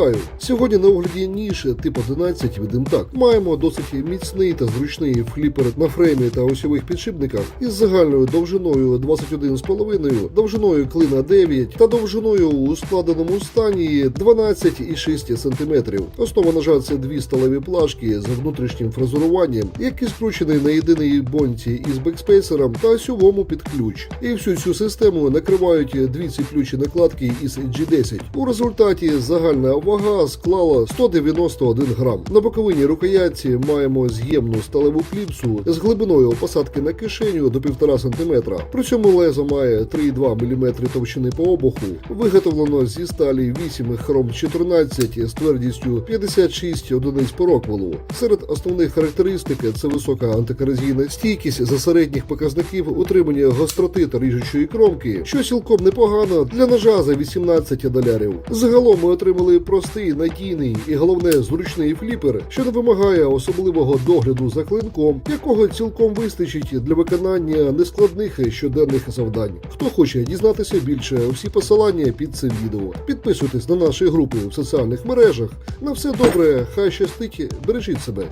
doido. Сьогодні на огляді ніж тип 11 від Intac. Маємо досить міцний та зручний фліпер на фреймі та осьових підшипниках із загальною довжиною 21,5, довжиною клина 9 та довжиною у складеному стані 12,6 см. Основа ножа це дві сталеві плашки з внутрішнім фрезеруванням, які скручені на єдиній бонці із бекспейсером та осьовому під ключ. І всю цю систему накривають дві ціплючі накладки із G10. У результаті загальна вага склала 191 грам. На боковині рукоятці маємо з'ємну сталеву кліпсу з глибиною посадки на кишеню до 1,5 см. При цьому лезо має 3,2 мм товщини по обуху. Виготовлено зі сталі 8 хром 14 з твердістю 56 одиниць по роквелу. Серед основних характеристик це висока антикорозійна стійкість за середніх показників утримання гостроти та ріжучої кромки, що цілком непогано для ножа за 18 долярів. Загалом ми отримали простий, надійний і головне зручний фліпер, що не вимагає особливого догляду за клинком, якого цілком вистачить для виконання нескладних щоденних завдань. Хто хоче дізнатися більше, всі посилання під цим відео. Підписуйтесь на наші групи в соціальних мережах. На все добре, хай щастить, бережіть себе.